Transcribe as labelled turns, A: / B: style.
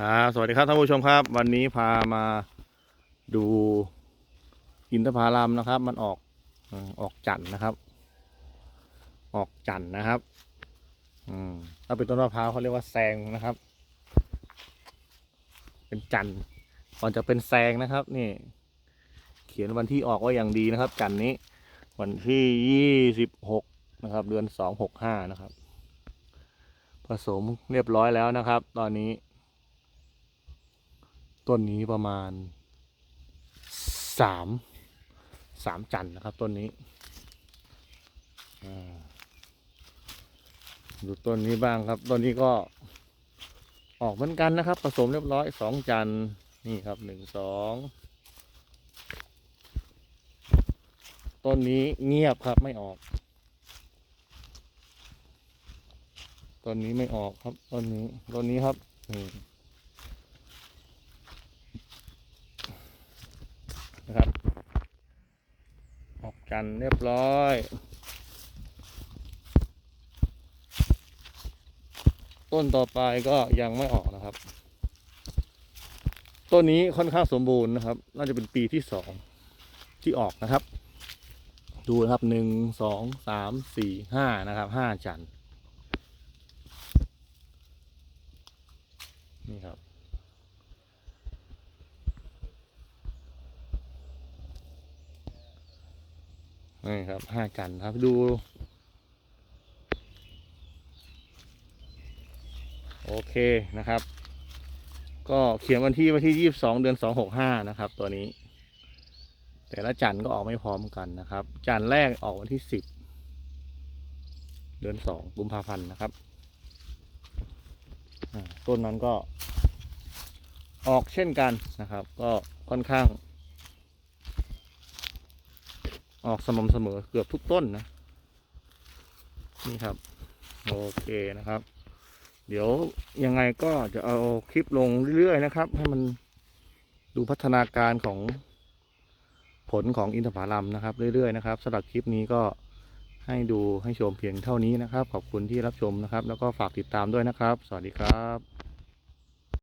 A: ครับสวัสดีครับท่านผู้ชมครับ วันนี้พามาดูอินทผลัมนะครับ มันออกออกจันทร์นะครับ ออกจันทร์นะครับ อืมถ้าเป็นต้นมะพร้าวเขาเรียกว่าแซงนะครับ เป็นจันทร์ก่อนจะเป็นแซงนะครับ นี่ เขียนวันที่ออกไว่าอย่างดีนะครับ จันทร์นี้ วันที่ยี่สิบหกนะครับ เดือนสองหกห้านะครับ ผสมเรียบร้อยแล้วนะครับ ตอนนี้ ต้นนี้ประมาณสามสามจันทร์นะครับต้นนี้ดูต้นนี้บ้างครับต้นนี้ก็ออกเหมือนกันนะครับ ผสมเรียบร้อยสองจันทร์นี่ครับหนึ่งสองต้นนี้เงียบครับไม่ออกต้นนี้ไม่ออกครับต้นนี้ต้นนี้ครับนี่นะครับ ออ กันเรียบร้อย ต้นต่อไปก็ยังไม่ออกนะครับ ต้นนี้ค่อนข้างสมบูรณ์นะครับ น่าจะเป็นปีที่สองที่ออกนะครับ ดูนะครับหนึ่งสองสามสี่ห้านะครับห้าจันนี่ครับ นี่ครับห้าจันครับดู โอเคนะครับ ก็เขียนวันที่วันที่ยี่สิบสองเดือนสองหกห้านะครับ ตัวนี้ แต่ละจันทร์ก็ออกไม่พร้อมกันนะครับ จันทร์แรกออกวันที่สิบเดือนสองกุมภาพันธ์นะครับต้นนั้นก็ออกเช่นกันนะครับ ก็ค่อนข้าง ออกสม่ำเสมอเกือบทุกต้นนะ นี่ครับ โอเคนะครับ เดี๋ยวยังไงก็จะเอาคลิปลงเรื่อยๆนะครับ ให้มันดูพัฒนาการของผลของอินทผลัมนะครับ เรื่อยๆนะครับสำหรับคลิปนี้ก็ให้ดูให้ชมเพียงเท่านี้นะครับ ขอบคุณที่รับชมนะครับ แล้วก็ฝากติดตามด้วยนะครับ สวัสดีครับ